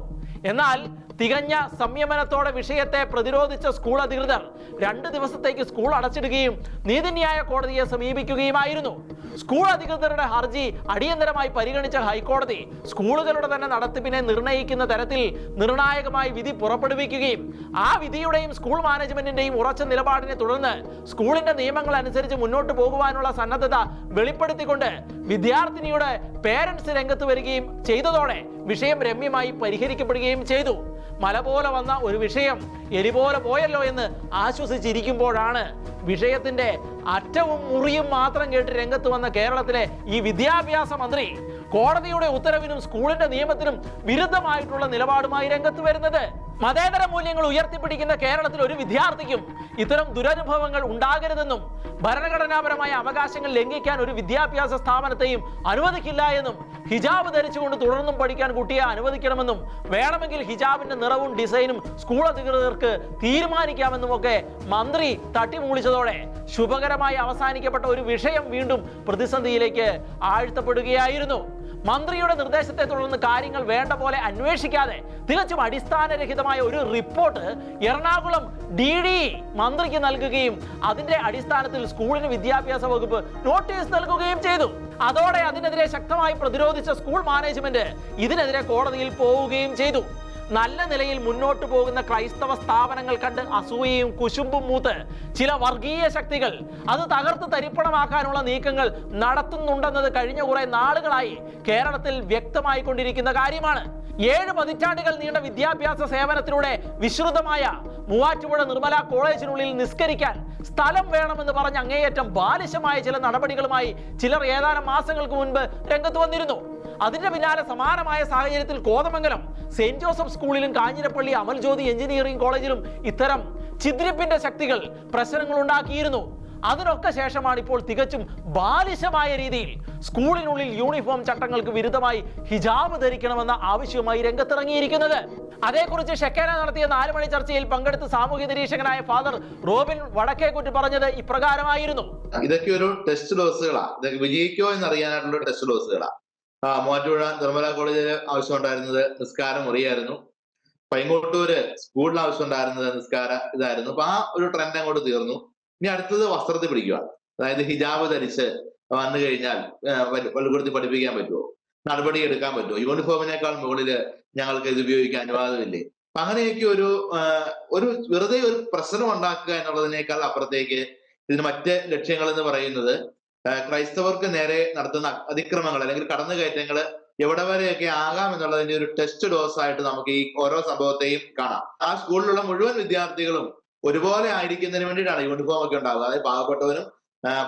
എന്നാൽ തികഞ്ഞ സംയമനത്തോടെ വിഷയത്തെ പ്രതിരോധിച്ച സ്കൂൾ അധികൃതർ രണ്ട് ദിവസത്തേക്ക് സ്കൂൾ അടച്ചിടുകയും നീതിന്യായ കോടതിയെ സമീപിക്കുകയുമായിരുന്നു. സ്കൂൾ അധികൃതരുടെ ഹർജി അടിയന്തരമായി പരിഗണിച്ച ഹൈക്കോടതി സ്കൂളുകളുടെ തന്നെ നടത്തിപ്പിനെ നിർണയിക്കുന്ന തരത്തിൽ നിർണായകമായി വിധി പുറപ്പെടുവിക്കുകയും ആ വിധിയുടെയും സ്കൂൾ മാനേജ്മെന്റിന്റെയും ഉറച്ച നിലപാടിനെ തുടർന്ന് സ്കൂളിന്റെ നിയമങ്ങൾ അനുസരിച്ച് മുന്നോട്ട് പോകുവാനുള്ള സന്നദ്ധത വെളിപ്പെടുത്തിക്കൊണ്ട് വിദ്യാർത്ഥിനിയുടെ പേരൻസ് രംഗത്ത് വരികയും ചെയ്തതോടെ വിഷയം രമ്യമായി പരിഹരിക്കപ്പെടുകയും ചെയ്തു. മല പോലെ വന്ന ഒരു വിഷയം എരി പോലെ പോയല്ലോ എന്ന് ആശ്വസിച്ചിരിക്കുമ്പോഴാണ് വിഷയത്തിന്റെ അറ്റവും മുറിയും മാത്രം കേട്ട് രംഗത്ത് വന്ന കേരളത്തിലെ ഈ വിദ്യാഭ്യാസ മന്ത്രി കോടതിയുടെ ഉത്തരവിനും സ്കൂളിന്റെ നിയമത്തിനും വിരുദ്ധമായിട്ടുള്ള നിലപാടുമായി രംഗത്ത് വരുന്നത്. മതേതര മൂല്യങ്ങൾ ഉയർത്തിപ്പിടിക്കുന്ന കേരളത്തിൽ ഒരു വിദ്യാർത്ഥിക്കും ഇത്തരം ദുരനുഭവങ്ങൾ ഉണ്ടാകരുതെന്നും ഭരണഘടനാപരമായ അവകാശങ്ങൾ ലംഘിക്കാൻ ഒരു വിദ്യാഭ്യാസ സ്ഥാപനത്തെയും അനുവദിക്കില്ല എന്നും ഹിജാബ് ധരിച്ചുകൊണ്ട് തുടർന്നും പഠിക്കാൻ കുട്ടിയെ അനുവദിക്കണമെന്നും വേണമെങ്കിൽ ഹിജാബിന്റെ നിറവും ഡിസൈനും സ്കൂൾ അധികൃതർക്ക് തീരുമാനിക്കാമെന്നും ഒക്കെ മന്ത്രി തട്ടിമൂളിച്ചതോടെ ശുഭകരമായി അവസാനിക്കപ്പെട്ട ഒരു വിഷയം വീണ്ടും പ്രതിസന്ധിയിലേക്ക് ആഴ്ത്തപ്പെടുകയായിരുന്നു. മന്ത്രിയുടെ നിർദ്ദേശത്തെ തുടർന്ന് കാര്യങ്ങൾ വേണ്ട പോലെ അന്വേഷിക്കാതെ തികച്ചും അടിസ്ഥാനരഹിതമായ ഒരു റിപ്പോർട്ട് എറണാകുളം ഡി ഡി മന്ത്രിക്ക് നൽകുകയും അതിന്റെ അടിസ്ഥാനത്തിൽ സ്കൂളിന് വിദ്യാഭ്യാസ വകുപ്പ് നോട്ടീസ് നൽകുകയും ചെയ്തു. അതോടെ അതിനെതിരെ ശക്തമായി പ്രതിരോധിച്ച സ്കൂൾ മാനേജ്മെന്റ് ഇതിനെതിരെ കോടതിയിൽ പോവുകയും ചെയ്തു. നല്ല നിലയിൽ മുന്നോട്ട് പോകുന്ന ക്രൈസ്തവ സ്ഥാപനങ്ങൾ കണ്ട് അസൂയയും കുശുമ്പും മൂത്ത് ചില വർഗീയ ശക്തികൾ അത് തകർത്ത് തരിപ്പണമാക്കാനുള്ള നീക്കങ്ങൾ നടത്തുന്നുണ്ടെന്നത് കഴിഞ്ഞ കുറെ നാളുകളായി കേരളത്തിൽ വ്യക്തമായി കൊണ്ടിരിക്കുന്ന കാര്യമാണ്. ഏഴ് പതിറ്റാണ്ടുകൾ നീണ്ട വിദ്യാഭ്യാസ സേവനത്തിലൂടെ വിശ്രുതമായ മൂവാറ്റുപുഴ നിർമ്മല കോളേജിനുള്ളിൽ നിസ്കരിക്കാൻ സ്ഥലം വേണമെന്ന് പറഞ്ഞ് അങ്ങേയറ്റം ബാലിശമായ ചില നടപടികളുമായി ചിലർ ഏതാനും മാസങ്ങൾക്ക് മുൻപ് രംഗത്ത് വന്നിരുന്നു. അതിന്റെ പിന്നാലെ സമാനമായ സാഹചര്യത്തിൽ കോതമംഗലം സെന്റ് ജോസഫ് സ്കൂളിലും കാഞ്ഞിരപ്പള്ളി അമൽ ജ്യോതി എഞ്ചിനീയറിംഗ് കോളേജിലും ഇത്തരം ചിദ്രിപ്പിന്റെ ശക്തികൾ പ്രശ്നങ്ങൾ ഉണ്ടാക്കിയിരുന്നു. അതിനൊക്കെ ശേഷമാണ് ഇപ്പോൾ തികച്ചും ബാലിശമായ രീതിയിൽ സ്കൂളിനുള്ളിൽ യൂണിഫോം ചട്ടങ്ങൾക്ക് വിരുദ്ധമായി ഹിജാബ് ധരിക്കണമെന്ന ആവശ്യവുമായി രംഗത്തിറങ്ങിയിരിക്കുന്നത്. അതേക്കുറിച്ച് ഷെക്കേന നടത്തിയ നാല് മണി ചർച്ചയിൽ പങ്കെടുത്ത സാമൂഹ്യ നിരീക്ഷകനായ ഫാദർ റോബിൻ വടക്കേക്കുറ്റി പറഞ്ഞത് ഇപ്രകാരമായിരുന്നു. ഇതൊക്കെ ഒരു ടെസ്റ്റ് ഡോസുകളാ. ഇതൊക്കെ വിജയിക്കോ എന്നറിയാനായിട്ടുള്ള ടെസ്റ്റ് ഡോസുകളാ. ആ മൂവാറ്റുപുഴ നിർമ്മല കോളേജിൽ ആവശ്യം ഉണ്ടായിരുന്നത് നിസ്കാരം മുറിയായിരുന്നു. പൈങ്ങോട്ടൂര് സ്കൂളിൽ ആവശ്യം ഉണ്ടായിരുന്നത് നിസ്കാരം ഇതായിരുന്നു. അപ്പൊ ആ ഒരു ട്രെൻഡ് അങ്ങോട്ട് തീർന്നു. ഇനി അടുത്തത് വസ്ത്രത്തിൽ പിടിക്കുക. അതായത് ഹിജാബ് ധരിച്ച് വന്നു കഴിഞ്ഞാൽ പള്ളിക്കൂടത്തിൽ പഠിപ്പിക്കാൻ പറ്റുമോ നടപടി എടുക്കാൻ പറ്റുമോ യൂണിഫോമിനേക്കാൾ മുകളിൽ ഞങ്ങൾക്ക് ഇത് ഉപയോഗിക്കാൻ അനുവാദമില്ലേ? അങ്ങനെയൊക്കെ ഒരു ഒരു വെറുതെ ഒരു പ്രശ്നം ഉണ്ടാക്കുക എന്നുള്ളതിനേക്കാൾ അപ്പുറത്തേക്ക് ഇതിന് മറ്റ് ലക്ഷ്യങ്ങൾ എന്ന് പറയുന്നത് ക്രൈസ്തവർക്ക് നേരെ നടത്തുന്ന അതിക്രമങ്ങൾ അല്ലെങ്കിൽ കടന്നുകയറ്റങ്ങൾ എവിടെ വരെയൊക്കെ ആകാം എന്നുള്ളതിന്റെ ഒരു ടെസ്റ്റ് ഡോസ് ആയിട്ട് നമുക്ക് ഈ ഓരോ സംഭവത്തെയും കാണാം. ആ സ്കൂളിലുള്ള മുഴുവൻ വിദ്യാർത്ഥികളും ഒരുപോലെ ആയിരിക്കുന്നതിന് വേണ്ടിയിട്ടാണ് യൂണിഫോം ഒക്കെ ഉണ്ടാവുക. അതായത് പാവപ്പെട്ടവനും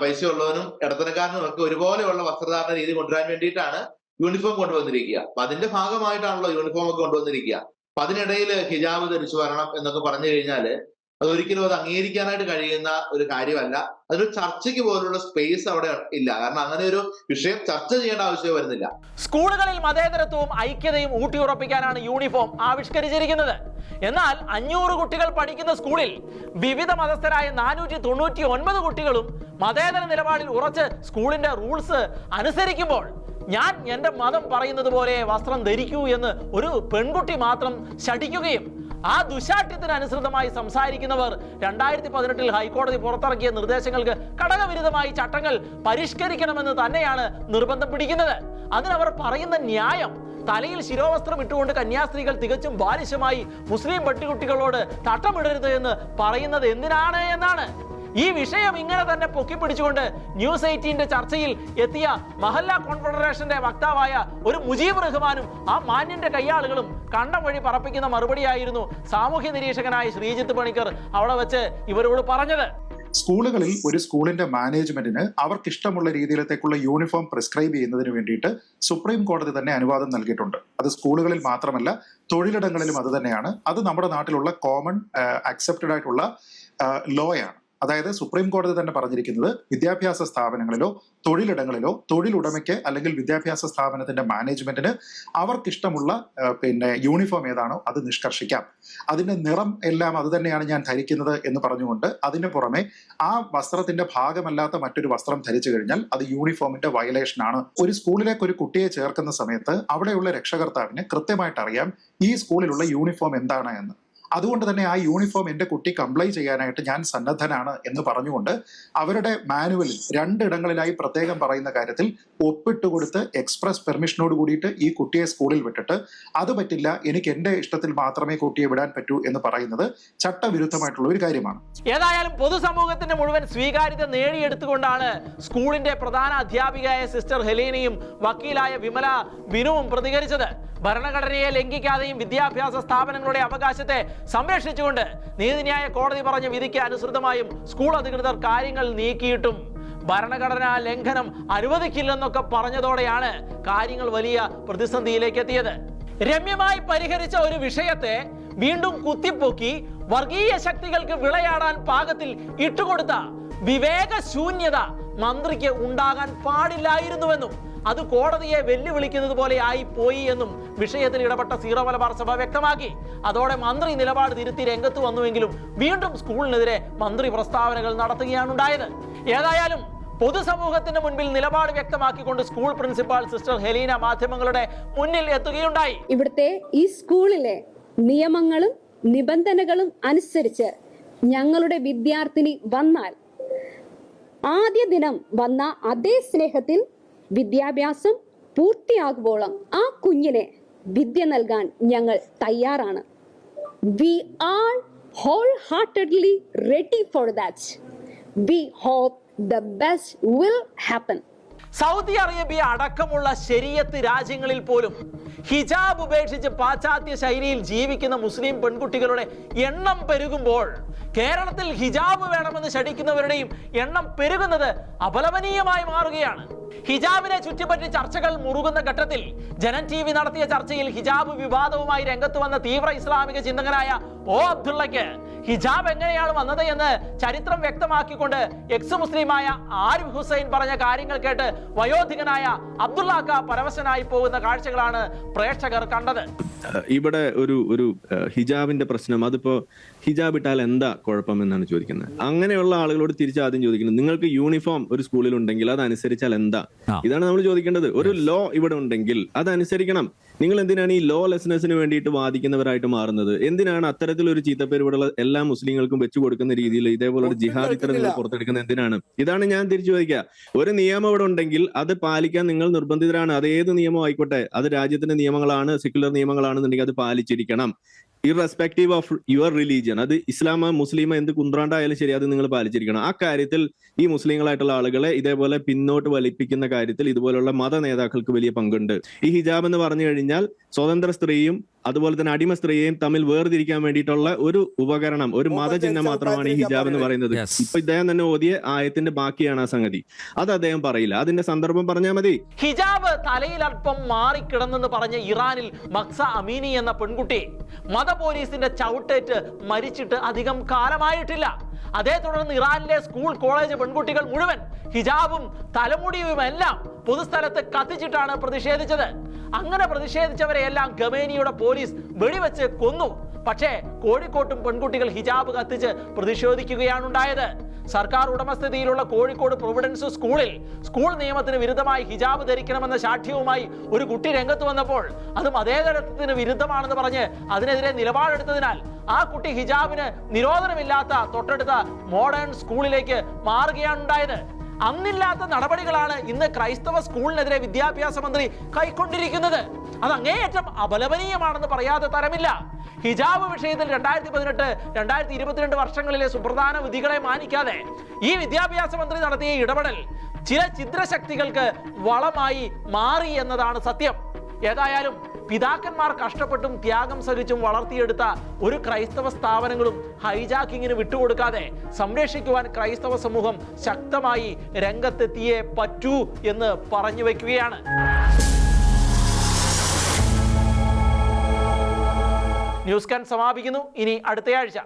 പൈസ ഉള്ളവനും ഇടത്തരക്കാരനും ഒക്കെ ഒരുപോലെയുള്ള വസ്ത്രധാരണ രീതി കൊണ്ടുവരാൻ വേണ്ടിയിട്ടാണ് യൂണിഫോം കൊണ്ടുവന്നിരിക്കുക. അപ്പൊ അതിന്റെ ഭാഗമായിട്ടാണല്ലോ യൂണിഫോം ഒക്കെ കൊണ്ടുവന്നിരിക്കുക. അപ്പൊ അതിനിടയിൽ ഹിജാബ് ധരിച്ചു വരണം എന്നൊക്കെ പറഞ്ഞു കഴിഞ്ഞാൽ അത് ഒരിക്കലും അത് അംഗീകരിക്കാനായിട്ട് കഴിയുന്ന ഒരു കാര്യമല്ല. അതൊരു ചർച്ചയ്ക്ക് പോലുള്ള സ്പേസ് അവിടെ ഇല്ല. കാരണം അങ്ങനെ ഒരു വിഷയം ചർച്ച ചെയ്യേണ്ട ആവശ്യം വരുന്നില്ല. സ്കൂളുകളിൽ മതേതരത്വവും ഐക്യതയും ഊട്ടിയുറപ്പിക്കാനാണ് യൂണിഫോം ആവിഷ്കരിച്ചിരിക്കുന്നത്. എന്നാൽ അഞ്ഞൂറ് കുട്ടികൾ പഠിക്കുന്ന സ്കൂളിൽ വിവിധ മതസ്ഥരായ നാനൂറ്റി തൊണ്ണൂറ്റി ഒൻപത് കുട്ടികളും മതേതര നിലപാടിൽ ഉറച്ച് സ്കൂളിന്റെ റൂൾസ് അനുസരിക്കുമ്പോൾ ഞാൻ എന്റെ മതം പറയുന്നത് പോലെ വസ്ത്രം ധരിക്കൂ എന്ന് ഒരു പെൺകുട്ടി മാത്രം ശഠിക്കുകയും ആ ദുശാഠ്യത്തിന് അനുസൃതമായി സംസാരിക്കുന്നവർ രണ്ടായിരത്തി പതിനെട്ടിൽ ഹൈക്കോടതി പുറത്തിറക്കിയ നിർദ്ദേശങ്ങൾക്ക് ഘടകവിരുദ്ധമായി ചട്ടങ്ങൾ പരിഷ്കരിക്കണമെന്ന് തന്നെയാണ് നിർബന്ധം പിടിക്കുന്നത്. അതിനവർ പറയുന്ന ന്യായം തലയിൽ ശിരോവസ്ത്രം ഇട്ടുകൊണ്ട് കന്യാസ്ത്രീകൾ തികച്ചും ബാലിശമായി മുസ്ലിം പെട്ടികുട്ടികളോട് തട്ടമിടരുത് എന്ന് പറയുന്നത് എന്തിനാണ് എന്നാണ്. ഈ വിഷയം ഇങ്ങനെ തന്നെ പൊക്കിപ്പിടിച്ചുകൊണ്ട് ന്യൂസ് എയ്റ്റീന്റെ ചർച്ചയിൽ എത്തിയ മഹല്ല കോൺഫെഡറേഷന്റെ വക്താവായ ഒരു മുജീബ് റഹ്മാനും ആ മാന്യന്റെ കൈയാളുകളും കണ്ടം വഴി പറപ്പിക്കുന്ന മറുപടിയായിരുന്നു സാമൂഹ്യ നിരീക്ഷകനായ ശ്രീജിത്ത് പണിക്കർ അവിടെ വെച്ച് ഇവരോട് പറഞ്ഞത്. സ്കൂളുകളിൽ ഒരു സ്കൂളിന്റെ മാനേജ്മെന്റിന് അവർക്ക് ഇഷ്ടമുള്ള രീതിയിലത്തേക്കുള്ള യൂണിഫോം പ്രിസ്ക്രൈബ് ചെയ്യുന്നതിന് വേണ്ടിയിട്ട് സുപ്രീം കോടതി തന്നെ അനുവാദം നൽകിയിട്ടുണ്ട്. അത് സ്കൂളുകളിൽ മാത്രമല്ല തൊഴിലിടങ്ങളിലും അത് തന്നെയാണ്. അത് നമ്മുടെ നാട്ടിലുള്ള കോമൺ അക്സെപ്റ്റഡ് ആയിട്ടുള്ള ലോയാണ് അതായത് സുപ്രീം കോടതി തന്നെ പറഞ്ഞിരിക്കുന്നത് വിദ്യാഭ്യാസ സ്ഥാപനങ്ങളിലോ തൊഴിലിടങ്ങളിലോ തൊഴിലുടമയ്ക്ക് അല്ലെങ്കിൽ വിദ്യാഭ്യാസ സ്ഥാപനത്തിന്റെ മാനേജ്മെന്റിന് അവർക്കിഷ്ടമുള്ള പിന്നെ യൂണിഫോം ഏതാണോ അത് നിഷ്കർഷിക്കാം. അതിന്റെ നിറം എല്ലാം അത് തന്നെയാണ് ഞാൻ ധരിക്കുന്നത് എന്ന് പറഞ്ഞുകൊണ്ട് അതിന് പുറമെ ആ വസ്ത്രത്തിന്റെ ഭാഗമല്ലാത്ത മറ്റൊരു വസ്ത്രം ധരിച്ചു കഴിഞ്ഞാൽ അത് യൂണിഫോമിന്റെ വയലേഷൻ ആണ് ഒരു സ്കൂളിലേക്ക് ഒരു കുട്ടിയെ ചേർക്കുന്ന സമയത്ത് അവിടെയുള്ള രക്ഷകർത്താവിന് കൃത്യമായിട്ട് അറിയാം ഈ സ്കൂളിലുള്ള യൂണിഫോം എന്താണ് എന്ന്. അതുകൊണ്ട് തന്നെ ആ യൂണിഫോം എന്റെ കുട്ടി കംപ്ലൈ ചെയ്യാനായിട്ട് ഞാൻ സന്നദ്ധനാണ് എന്ന് പറഞ്ഞുകൊണ്ട് അവരുടെ മാനുവലിൽ രണ്ടിടങ്ങളിലായി പ്രത്യേകം പറയുന്ന കാര്യത്തിൽ ഒപ്പിട്ട് കൊടുത്ത് എക്സ്പ്രസ് പെർമിഷനോട് കൂടിയിട്ട് ഈ കുട്ടിയെ സ്കൂളിൽ വിട്ടിട്ട് അത് പറ്റില്ല എനിക്ക് എന്റെ ഇഷ്ടത്തിൽ മാത്രമേ കുട്ടിയെ വിടാൻ പറ്റൂ എന്ന് പറയുന്നത് ചട്ടവിരുദ്ധമായിട്ടുള്ള ഒരു കാര്യമാണ്. ഏതായാലും പൊതുസമൂഹത്തിന്റെ മുഴുവൻ സ്വീകാര്യത നേടിയെടുത്തുകൊണ്ടാണ് സ്കൂളിന്റെ പ്രധാന അധ്യാപികയായ സിസ്റ്റർ ഹെലീനയും വക്കീലായ വിമല ബിനുവും പ്രതികരിച്ചത്. ഭരണഘടനയെ ലംഘിക്കാതെയും വിദ്യാഭ്യാസ സ്ഥാപനങ്ങളുടെ അവകാശത്തെ സംരക്ഷിച്ചുകൊണ്ട് നീതിന്യായ കോടതി പറഞ്ഞ വിധിക്ക് അനുസൃതമായും സ്കൂൾ അധികൃതർ കാര്യങ്ങൾ നീക്കിയിട്ടും ഭരണഘടനാ ലംഘനം അനുവദിക്കില്ലെന്നൊക്കെ പറഞ്ഞതോടെയാണ് കാര്യങ്ങൾ വലിയ പ്രതിസന്ധിയിലേക്ക് എത്തിയത് രമ്യമായി പരിഹരിച്ച ഒരു വിഷയത്തെ വീണ്ടും കുത്തിപ്പൊക്കി വർഗീയ ശക്തികൾക്ക് വിളയാടാൻ പാകത്തിൽ ഇട്ടുകൊടുത്ത വിവേകശൂന്യത മന്ത്രിക്ക് ഉണ്ടാകാൻ പാടില്ലായിരുന്നുവെന്നും അത് കോടതിയെ വെല്ലുവിളിക്കുന്നത് പോലെ ആയി പോയി എന്നും വിഷയത്തിൽ ഇടപെട്ട സീറോ മലബാർ സഭ വ്യക്തമാക്കി. അതോടെ മന്ത്രി നിലപാട് തിരുത്തി രംഗത്ത് വന്നുവെങ്കിലും വീണ്ടും സ്കൂളിനെതിരെ മന്ത്രി പ്രസ്താവനകൾ നടത്തുകയാണ് ഉണ്ടായത്. ഏതായാലും പൊതുസമൂഹത്തിന്റെ മുൻപിൽ നിലപാട് വ്യക്തമാക്കിക്കൊണ്ട് സ്കൂൾ പ്രിൻസിപ്പാൾ സിസ്റ്റർ ഹെലീന മാധ്യമങ്ങളുടെ മുന്നിൽ എത്തുകയുണ്ടായി. ഇവിടുത്തെ ഈ സ്കൂളിലെ നിയമങ്ങളും നിബന്ധനകളും അനുസരിച്ച് ഞങ്ങളുടെ വിദ്യാർത്ഥിനി വന്നാൽ ആദ്യ ദിനം വന്ന അതേ സ്നേഹത്തിൽ വിദ്യാഭ്യാസം പൂർത്തിയാകുവോളം ആ കുഞ്ഞിനെ വിദ്യ നൽകാൻ ഞങ്ങൾ തയ്യാറാണ്. We are wholeheartedly ready for that we hope the best will happen Saudi Arabia അടക്കമുള്ള ശരീരത്ത് രാജ്യങ്ങളിൽ പോലും ഹിജാബ് ഉപേക്ഷിച്ച് പാശ്ചാത്യ ശൈലിയിൽ ജീവിക്കുന്ന മുസ്ലിം പെൺകുട്ടികളുടെ എണ്ണം പെരുകുമ്പോൾ കേരളത്തിൽ ഹിജാബ് വേണമെന്ന് ശഠിക്കുന്നവരുടെയും എണ്ണം പെരുകുന്നത് അപലപനീയമായി മാറുകയാണ്. ഹിജാബിനെ ചുറ്റിപ്പറ്റി ചർച്ചകൾ മുറുകുന്ന ഘട്ടത്തിൽ ജനൻ ടി വി നടത്തിയ ചർച്ചയിൽ ഹിജാബ് വിവാദവുമായി രംഗത്ത് വന്ന തീവ്ര ഇസ്ലാമിക ചിന്തകനായ ഒ അബ്ദുള്ളയ്ക്ക് ഹിജാബ് എങ്ങനെയാണ് വന്നത് എന്ന് ചരിത്രം വ്യക്തമാക്കിക്കൊണ്ട് എക്സ് മുസ്ലിമായ ആരിഫ് ഹുസൈൻ പറഞ്ഞ കാര്യങ്ങൾ കേട്ട് വയോധികനായ അബ്ദുള്ളാക്ക പരവശനായി പോകുന്ന കാഴ്ചകളാണ് പ്രേക്ഷകർ കണ്ടത്. ഇവിടെ ഒരു ഒരു ഹിജാബിന്റെ പ്രശ്നം. അതിപ്പോ ഹിജാബ് ഇട്ടാൽ എന്താ കുഴപ്പം എന്നാണ് ചോദിക്കുന്നത്. അങ്ങനെയുള്ള ആളുകളോട് തിരിച്ചു ആദ്യം ചോദിക്കുന്നത് നിങ്ങൾക്ക് യൂണിഫോം ഒരു സ്കൂളിൽ ഉണ്ടെങ്കിൽ അത് അനുസരിച്ചാൽ എന്താ ഇതാണ് നമ്മൾ ചോദിക്കേണ്ടത്. ഒരു ലോ ഇവിടെ ഉണ്ടെങ്കിൽ അതനുസരിക്കണം. അനുസരിക്കണം നിങ്ങൾ എന്തിനാണ് ഈ ലോ ലെസ്നെസ്സിന് വേണ്ടിയിട്ട് വാദിക്കുന്നവരായിട്ട് മാറുന്നത്? എന്തിനാണ് അത്തരത്തിലൊരു ചീത്തപ്പേര് ഇവിടെയുള്ള എല്ലാ മുസ്ലിങ്ങൾക്കും വെച്ചു കൊടുക്കുന്ന രീതിയിൽ ഇതേപോലൊരു ജിഹാദ് ഇത്ര നിങ്ങൾ പുറത്തെടുക്കുന്നത് എന്തിനാണ്? ഇതാണ് ഞാൻ തിരിച്ചു ചോദിക്കുക. ഒരു നിയമം ഇവിടെ ഉണ്ടെങ്കിൽ അത് പാലിക്കാൻ നിങ്ങൾ നിർബന്ധിതരാണ്. അത് ഏത് നിയമം ആയിക്കോട്ടെ? അത് രാജ്യത്തിന്റെ നിയമങ്ങളാണ് സെക്യുലർ നിയമങ്ങളാണെന്നുണ്ടെങ്കിൽ അത് പാലിച്ചിരിക്കണം. ഇറസ്പെക്റ്റീവ് ഓഫ് യുവർ റിലീജിയൻ അത് ഇസ്ലാമ മുസ്ലിം എന്ത് കുന്ത്രാണ്ടായാലും ശരി അത് നിങ്ങൾ പാലിച്ചിരിക്കണം. ആ കാര്യത്തിൽ ഈ മുസ്ലിങ്ങളായിട്ടുള്ള ആളുകളെ ഇതേപോലെ പിന്നോട്ട് വലിപ്പിക്കുന്ന കാര്യത്തിൽ ഇതുപോലുള്ള മത നേതാക്കൾക്ക് വലിയ പങ്കുണ്ട്. ഈ ഹിജാബ് എന്ന് പറഞ്ഞു കഴിഞ്ഞാൽ സ്വതന്ത്ര സ്ത്രീയും അതുപോലെ തന്നെ അടിമ സ്ത്രീയെയും തമ്മിൽ വേർതിരിക്കാൻ വേണ്ടിയിട്ടുള്ള ഒരു ഉപകരണം ഒരു മതചിഹ്നം മാത്രമാണ് ഈ ഹിജാബ് എന്ന് പറയുന്നത്. Yes. ഇപ്പൊ ഇദ്ദേഹം തന്നെ ഓതിയ ആയത്തിന്റെ ബാക്കിയാണ് ആ സംഗതി. അത് അദ്ദേഹം പറയില്ല. അതിന്റെ സന്ദർഭം പറഞ്ഞാൽ മതി. ഹിജാബ് തലയിൽ അല്പം മാറിക്കിടന്നെന്ന് പറഞ്ഞ ഇറാനിൽ മക്സ അമീനി എന്ന പെൺകുട്ടി മത പോലീസിന്റെ ചവിട്ടേറ്റ് മരിച്ചിട്ട് അധികം കാലമായിട്ടില്ല. അതേ തുടർന്ന് ഇറാനിലെ സ്കൂൾ കോളേജ് പെൺകുട്ടികൾ മുഴുവൻ ഹിജാബും തലമുടിയും എല്ലാം പൊതുസ്ഥലത്ത് കത്തിച്ചിട്ടാണ് പ്രതിഷേധിച്ചത്. അങ്ങനെ പ്രതിഷേധിച്ചവരെ എല്ലാം ഗമേനിയുടെ പോലീസ് വെടിവെച്ച് കൊന്നു. പക്ഷേ കോഴിക്കോട്ടും പെൺകുട്ടികൾ ഹിജാബ് കത്തിച്ച് പ്രതിഷേധിക്കുകയാണ് ഉണ്ടായത് സർക്കാർ ഉടമസ്ഥതയിലുള്ള കോഴിക്കോട് പ്രൊവിഡൻസ് സ്കൂളിൽ സ്കൂൾ നിയമത്തിന് വിരുദ്ധമായി ഹിജാബ് ധരിക്കണമെന്ന ശാഠ്യവുമായി ഒരു കുട്ടി രംഗത്ത് വന്നപ്പോൾ അത് മതേതരത്വത്തിന് വിരുദ്ധമാണെന്ന് പറഞ്ഞ് അതിനെതിരെ നിലപാടെടുത്തതിനാൽ ആ കുട്ടി ഹിജാബിന് നിരോധനമില്ലാത്ത തൊട്ടടുത്ത മോഡേൺ സ്കൂളിലേക്ക് മാറുകയാണ് ഉണ്ടായത് അന്നില്ലാത്ത നടപടികളാണ് ഇന്ന് ക്രൈസ്തവ സ്കൂളിനെതിരെ വിദ്യാഭ്യാസ മന്ത്രി കൈക്കൊണ്ടിരിക്കുന്നത്. അത് അങ്ങേയറ്റം അപലപനീയമാണെന്ന് പറയാതെ തരമില്ല. ഹിജാബ് വിഷയത്തിൽ രണ്ടായിരത്തി പതിനെട്ട് രണ്ടായിരത്തി ഇരുപത്തിരണ്ട് വർഷങ്ങളിലെ സുപ്രധാന വിധികളെ മാനിക്കാതെ ഈ വിദ്യാഭ്യാസ മന്ത്രി നടത്തിയ ഇടപെടൽ ചില ചിത്രശക്തികൾക്ക് വളമായി മാറി എന്നതാണ് സത്യം. ഏതായാലും പിതാക്കന്മാർ കഷ്ടപ്പെട്ടും ത്യാഗം സഹിച്ചും വളർത്തിയെടുത്ത ഒരു ക്രൈസ്തവ സ്ഥാപനങ്ങളും ഹൈജാക്കിങ്ങിന് വിട്ടുകൊടുക്കാതെ സംരക്ഷിക്കുവാൻ ക്രൈസ്തവ സമൂഹം ശക്തമായി രംഗത്തെത്തിയേ പറ്റൂ എന്ന് പറഞ്ഞു വയ്ക്കുകയാണ്. ന്യൂസ് കാൻ സമാപിക്കുന്നു. ഇനി അടുത്തയാഴ്ച.